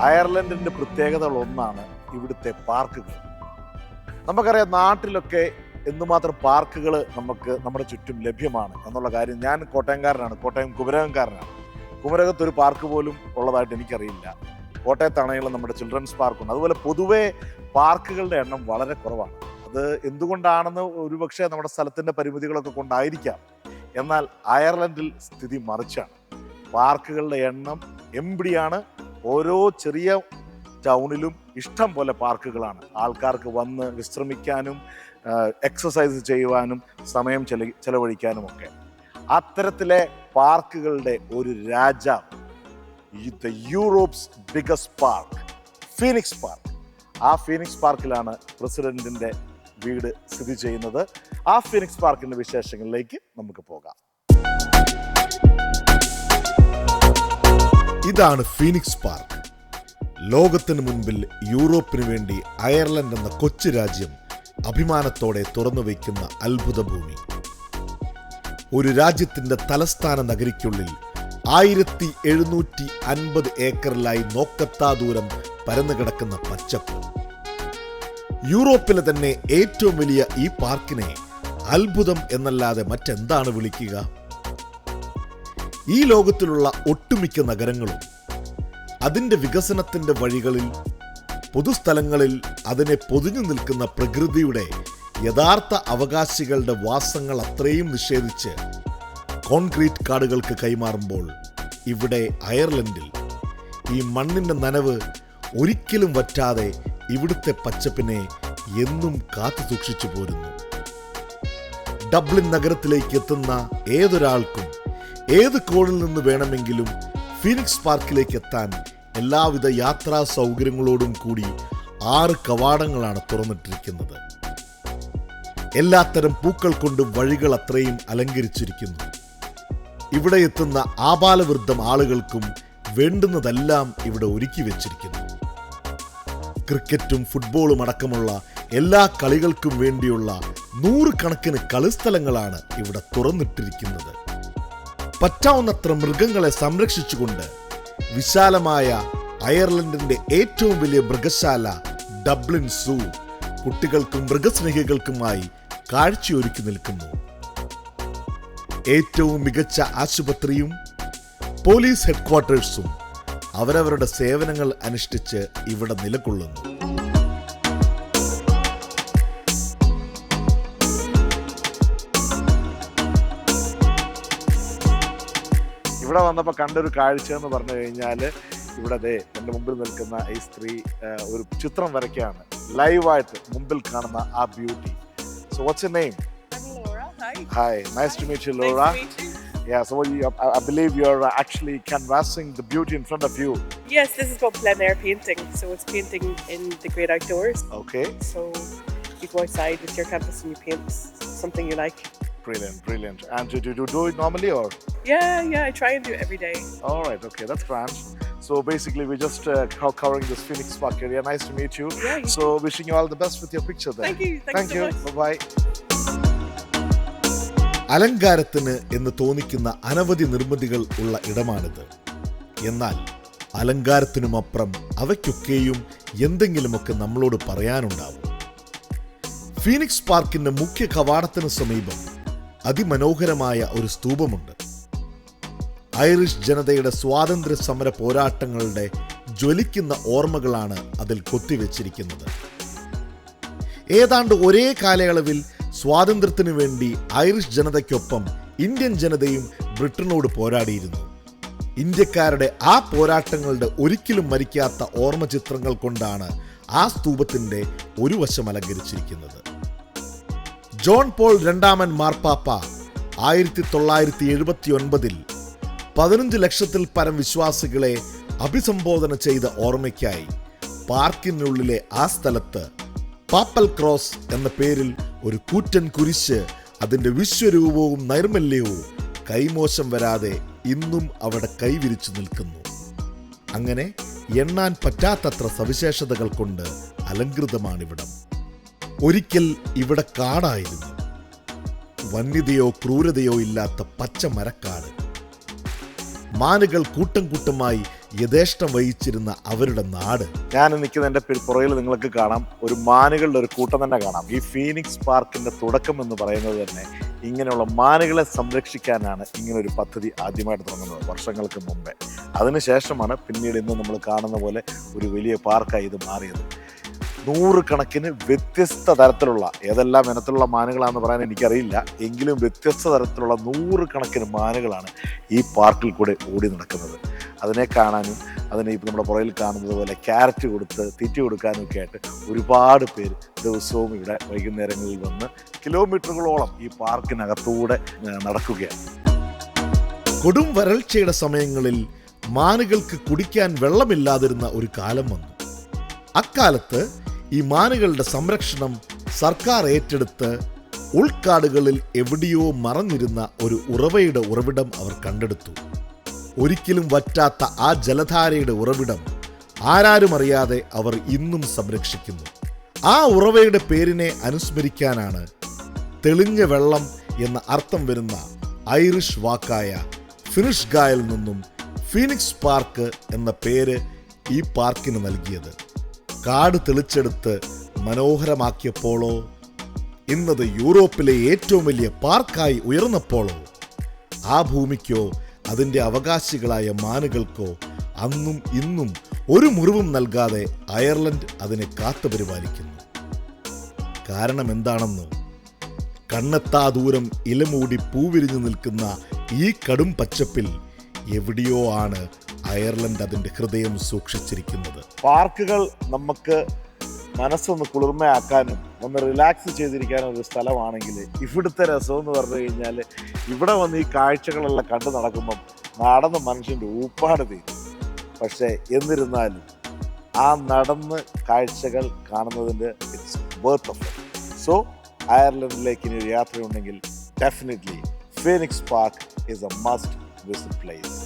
അയർലൻഡിന്റെ പ്രത്യേകതകളൊന്നാണ് ഇവിടുത്തെ പാർക്കുകൾ. നമുക്കറിയാം നാട്ടിലൊക്കെ എന്തുമാത്രം പാർക്കുകൾ നമുക്ക് നമ്മുടെ ചുറ്റും ലഭ്യമാണ് എന്നുള്ള കാര്യം ഞാൻ കോട്ടയംകാരനാണ് കോട്ടയം കുമരകംകാരനാണ്. കുമരകത്ത് ഒരു പാർക്ക് പോലും ഉള്ളതായിട്ട് എനിക്കറിയില്ല. കോട്ടയത്താണെങ്കിലും നമ്മുടെ ചിൽഡ്രൻസ് പാർക്കുണ്ട്. അതുപോലെ പൊതുവേ പാർക്കുകളുടെ എണ്ണം വളരെ കുറവാണ്. അത് എന്തുകൊണ്ടാണെന്ന് ഒരുപക്ഷെ നമ്മുടെ സ്ഥലത്തിന്റെ പരിമിതികളൊക്കെ കൊണ്ടായിരിക്കാം. എന്നാൽ അയർലൻഡിൽ സ്ഥിതി മറിച്ചാണ്. പാർക്കുകളുടെ എണ്ണം എമ്പിടിയാണ് ഓരോ ചെറിയ ടൗണിലും ഇഷ്ടം പോലെ പാർക്കുകളാണ്. ആൾക്കാർക്ക് വന്ന് വിശ്രമിക്കാനും എക്സസൈസ് ചെയ്യുവാനും സമയം ചെല ചെലവഴിക്കാനും ഒക്കെ അത്തരത്തിലെ പാർക്കുകളുടെ ഒരു രാജാവ് the Europe's biggest park Phoenix park ആ ഫീനിക്സ് പാർക്കിലാണ് പ്രസിഡന്റിന്റെ വീട് സ്ഥിതി ചെയ്യുന്നത്. ആ ഫീനിക്സ് പാർക്കിന്റെ വിശേഷങ്ങളിലേക്ക് നമുക്ക് പോകാം. ഇതാണ് ഫീനിക്സ് പാർക്ക്. ലോകത്തിന് മുൻപിൽ യൂറോപ്പിനു വേണ്ടി അയർലൻഡ് എന്ന കൊച്ചു രാജ്യം അഭിമാനത്തോടെ തുറന്നു വയ്ക്കുന്ന അത്ഭുത ഭൂമി. ഒരു രാജ്യത്തിന്റെ തലസ്ഥാന നഗരിക്കുള്ളിൽ ആയിരത്തി എഴുന്നൂറ്റി അൻപത് ഏക്കറിലായി നോക്കത്താ ദൂരം പരന്നു കിടക്കുന്ന പച്ചപ്പ്. യൂറോപ്പിലെ തന്നെ ഏറ്റവും വലിയ ഈ പാർക്കിനെ അത്ഭുതം എന്നല്ലാതെ മറ്റെന്താണ് വിളിക്കുക? ഈ ലോകത്തിലുള്ള ഒട്ടുമിക്ക നഗരങ്ങളും അതിന്റെ വികസനത്തിന്റെ വഴികളിൽ പൊതുസ്ഥലങ്ങളിൽ അതിനെ പൊതിഞ്ഞു നിൽക്കുന്ന പ്രകൃതിയുടെ യഥാർത്ഥ അവകാശികളുടെ വാസങ്ങൾ അത്രയും നിഷേധിച്ച് കോൺക്രീറ്റ് കാടുകൾക്ക് കൈമാറുമ്പോൾ ഇവിടെ അയർലൻഡിൽ ഈ മണ്ണിന്റെ നനവ് ഒരിക്കലും വറ്റാതെ ഇവിടുത്തെ പച്ചപ്പിനെ എന്നും കാത്തു സൂക്ഷിച്ചു പോരുന്നു. ഡബ്ലിൻ നഗരത്തിലേക്ക് എത്തുന്ന ഏതൊരാൾക്കും ഏത് കോണിൽ നിന്ന് വേണമെങ്കിലും ഫീനിക്സ് പാർക്കിലേക്ക് എത്താൻ എല്ലാവിധ യാത്രാ സൗകര്യങ്ങളോടും കൂടി ആറ് കവാടങ്ങളാണ് തുറന്നിട്ടിരിക്കുന്നത്. എല്ലാത്തരം പൂക്കൾ കൊണ്ട് വഴികൾ അത്രയും അലങ്കരിച്ചിരിക്കുന്നു. ഇവിടെ എത്തുന്ന ആപാലവൃദ്ധം ആളുകൾക്കും വേണ്ടുന്നതെല്ലാം ഇവിടെ ഒരുക്കി വെച്ചിരിക്കുന്നു. ക്രിക്കറ്റും ഫുട്ബോളും അടക്കമുള്ള എല്ലാ കളികൾക്കും വേണ്ടിയുള്ള നൂറുകണക്കിന് കളിസ്ഥലങ്ങളാണ് ഇവിടെ തുറന്നിട്ടിരിക്കുന്നത്. പറ്റാവുന്നത്ര മൃഗങ്ങളെ സംരക്ഷിച്ചുകൊണ്ട് വിശാലമായ അയർലൻഡിന്റെ ഏറ്റവും വലിയ മൃഗശാല ഡബ്ലിൻ സൂ കുട്ടികൾക്കും മൃഗസ്നേഹികൾക്കുമായി കാഴ്ചയൊരുക്കി നിൽക്കുന്നു. ഏറ്റവും മികച്ച ആശുപത്രിയും പോലീസ് ഹെഡ്ക്വാർട്ടേഴ്സും അവരവരുടെ സേവനങ്ങൾ അനുഷ്ഠിച്ച് ഇവിടെ നിലകൊള്ളുന്നു. ഇവിടെ വന്നപ്പോൾ കണ്ടൊരു കാഴ്ച എന്ന് പറഞ്ഞു കഴിഞ്ഞാൽ ഇവിടെ ദേ എന്റെ മുമ്പിൽ നിൽക്കുന്ന ഈ സ്ത്രീ ഒരു ചിത്രം വരയ്ക്കുകയാണ് ലൈവായിട്ട് മുമ്പിൽ കാണുന്ന ആ beauty so what's a name. Hi nice to meet you Laura. Yeah, so you, I, I believe you're actually canvassing the beauty in front of you. Yes, this is called plein air painting. So it's painting in the great outdoors. Okay, So you go outside with your canvas and you paint something you like. Brilliant, brilliant. And do, do you do it normally or? Yeah, yeah, I try and do it every day. All right, okay, that's grand. So basically, we're just uh, co- covering this Phoenix Park area. Nice to meet you. Yeah, you So wishing you all the best with your picture there. Thank you. Thanks Thank so you. much. Bye bye. അലങ്കാരത്തിന് എന്ന് തോന്നിക്കുന്ന അനവധി നിർമ്മിതികൾ ഉള്ള ഇടമാണിത് എന്നാൽ അലങ്കാരത്തിനുമപ്പുറം അവയ്ക്കൊക്കെയും എന്തെങ്കിലുമൊക്കെ നമ്മളോട് പറയാനുണ്ടാവും Phoenix പാർക്കിന്റെ മുഖ്യ കവാടത്തിന് സമീപം അതിമനോഹരമായ ഒരു സ്തൂപമുണ്ട്. ഐറിഷ് ജനതയുടെ സ്വാതന്ത്ര്യ സമര പോരാട്ടങ്ങളുടെ ജ്വലിക്കുന്ന ഓർമ്മകളാണ് അതിൽ കൊത്തിവെച്ചിരിക്കുന്നത്. ഏതാണ്ട് ഒരേ കാലയളവിൽ സ്വാതന്ത്ര്യത്തിനു വേണ്ടി ഐറിഷ് ജനതയ്ക്കൊപ്പം ഇന്ത്യൻ ജനതയും ബ്രിട്ടനോട് പോരാടിയിരുന്നു. ഇന്ത്യക്കാരുടെ ആ പോരാട്ടങ്ങളുടെ ഒരിക്കലും മരിക്കാത്ത ഓർമ്മ ചിത്രങ്ങൾ കൊണ്ടാണ് ആ സ്തൂപത്തിന്റെ ഒരു വശം അലങ്കരിച്ചിരിക്കുന്നത്. ജോൺ പോൾ രണ്ടാമൻ മാർപ്പാപ്പ ആയിരത്തി തൊള്ളായിരത്തി എഴുപത്തി ഒൻപതിൽ പതിനഞ്ച് ലക്ഷത്തിൽ പരം വിശ്വാസികളെ അഭിസംബോധന ചെയ്ത ഓർമ്മയ്ക്കായി പാർക്കിനുള്ളിലെ ആ സ്ഥലത്ത് പാപ്പൽ ക്രോസ് എന്ന പേരിൽ ഒരു കൂറ്റൻ കുരിശ് അതിന്റെ വിശ്വരൂപവും നൈർമല്യവും കൈമോശം വരാതെ ഇന്നും അവിടെ കൈവിരിച്ചു നിൽക്കുന്നു. അങ്ങനെ എണ്ണാൻ പറ്റാത്തത്ര സവിശേഷതകൾ കൊണ്ട് അലങ്കൃതമാണിവിടം ഒരിക്കൽ ഇവിടെ കാടായിരുന്നു. വന്യതയോ ക്രൂരതയോ ഇല്ലാത്ത പച്ച മരക്കാട്. മാനുകൾ കൂട്ടം കൂട്ടമായി യഥേഷ്ടം വഹിച്ചിരുന്ന അവരുടെ നാട്. ഞാൻ നിൽക്കുന്ന എന്റെ പുറകിൽ നിങ്ങൾക്ക് കാണാം. ഒരു മാനുകളുടെ ഒരു കൂട്ടം തന്നെ കാണാം. ഈ ഫീനിക്സ് പാർക്കിന്റെ തുടക്കം എന്ന് പറയുന്നത് തന്നെ ഇങ്ങനെയുള്ള മാനുകളെ സംരക്ഷിക്കാനാണ് ഇങ്ങനൊരു പദ്ധതി ആദ്യമായിട്ട് തുടങ്ങുന്നത് വർഷങ്ങൾക്ക് മുമ്പേ. അതിനുശേഷമാണ് പിന്നീട് ഇന്ന് നമ്മൾ കാണുന്ന പോലെ ഒരു വലിയ പാർക്കായി ഇത് മാറിയത്. നൂറുകണക്കിന് വ്യത്യസ്ത തരത്തിലുള്ള ഏതെല്ലാം ഇനത്തിലുള്ള മാനുകളാണെന്ന് പറയാൻ എനിക്കറിയില്ല. എങ്കിലും വ്യത്യസ്ത തരത്തിലുള്ള നൂറുകണക്കിന് മാനുകളാണ് ഈ പാർക്കിൽ കൂടെ ഓടി നടക്കുന്നത്. അതിനെ കാണാനും അതിനെ ഇപ്പം നമ്മുടെ പുറകിൽ കാണുന്നത് പോലെ ക്യാരറ്റ് കൊടുത്ത് തീറ്റ കൊടുക്കാനും ഒക്കെ ആയിട്ട് ഒരുപാട് പേര് ദിവസവും ഇവിടെ വൈകുന്നേരങ്ങളിൽ വന്ന് കിലോമീറ്ററുകളോളം ഈ പാർക്കിനകത്തൂടെ നടക്കുകയാണ്. കൊടും വരൾച്ചയുടെ സമയങ്ങളിൽ മാനുകൾക്ക് കുടിക്കാൻ വെള്ളമില്ലാതിരുന്ന ഒരു കാലം വന്നു. അക്കാലത്ത് ഈ മാനുകളുടെ സംരക്ഷണം സർക്കാർ ഏറ്റെടുത്ത് ഉൾക്കാടുകളിൽ എവിടെയോ മറഞ്ഞിരുന്ന ഒരു ഉറവയുടെ ഉറവിടം അവർ കണ്ടെടുത്തു. ഒരിക്കലും വറ്റാത്ത ആ ജലധാരയുടെ ഉറവിടം ആരാരും അറിയാതെ അവർ ഇന്നും സംരക്ഷിക്കുന്നു. ആ ഉറവയുടെ പേരിനെ അനുസ്മരിക്കാനാണ് തെളിഞ്ഞ വെള്ളം എന്ന അർത്ഥം വരുന്ന ഐറിഷ് വാക്കായ ഫിനിഷ് ഗായിൽ നിന്നും ഫീനിക്സ് പാർക്ക് എന്ന പേര് ഈ പാർക്കിന് നൽകിയത്. കാട് തെളിച്ചെടുത്ത് മനോഹരമാക്കിയപ്പോഴോ ഇന്നത് യൂറോപ്പിലെ ഏറ്റവും വലിയ പാർക്കായി ഉയർന്നപ്പോഴോ ആ ഭൂമിക്കോ അതിന്റെ അവകാശികളായ മാനുകൾക്കോ അന്നും ഇന്നും ഒരു മുറിവും നൽകാതെ അയർലൻഡ് അതിനെ കാത്തു പരിപാലിക്കുന്നു. കാരണം എന്താണെന്നോ? കണ്ണെത്താ ദൂരം ഇലമൂടി പൂവിരിഞ്ഞു നിൽക്കുന്ന ഈ കടും പച്ചപ്പിൽ എവിടെയോ ആണ് അയർലൻഡ് അതിന്റെ ഹൃദയം സൂക്ഷിച്ചിരിക്കുന്നത്. പാർക്കുകൾ നമുക്ക് മനസ്സൊന്ന് കുളിർമയാക്കാനും ഒന്ന് റിലാക്സ് ചെയ്തിരിക്കാനും ഒരു സ്ഥലമാണെങ്കിൽ ഇവിടുത്തെ രസം എന്ന് പറഞ്ഞു കഴിഞ്ഞാൽ ഇവിടെ വന്ന് ഈ കാഴ്ചകളെല്ലാം കണ്ടു നടക്കുമ്പം നടന്ന് മനുഷ്യന്റെ ഊപ്പാട് തീരും. പക്ഷേ എന്നിരുന്നാലും ആ നടന്ന് കാഴ്ചകൾ കാണുന്നതിന്റെ ഇറ്റ്സ് ബർത്ത് ഓഫ് സോ അയർലൻഡിലേക്ക് ഇനി ഒരു യാത്രയുണ്ടെങ്കിൽ definitely Phoenix park is a must visit place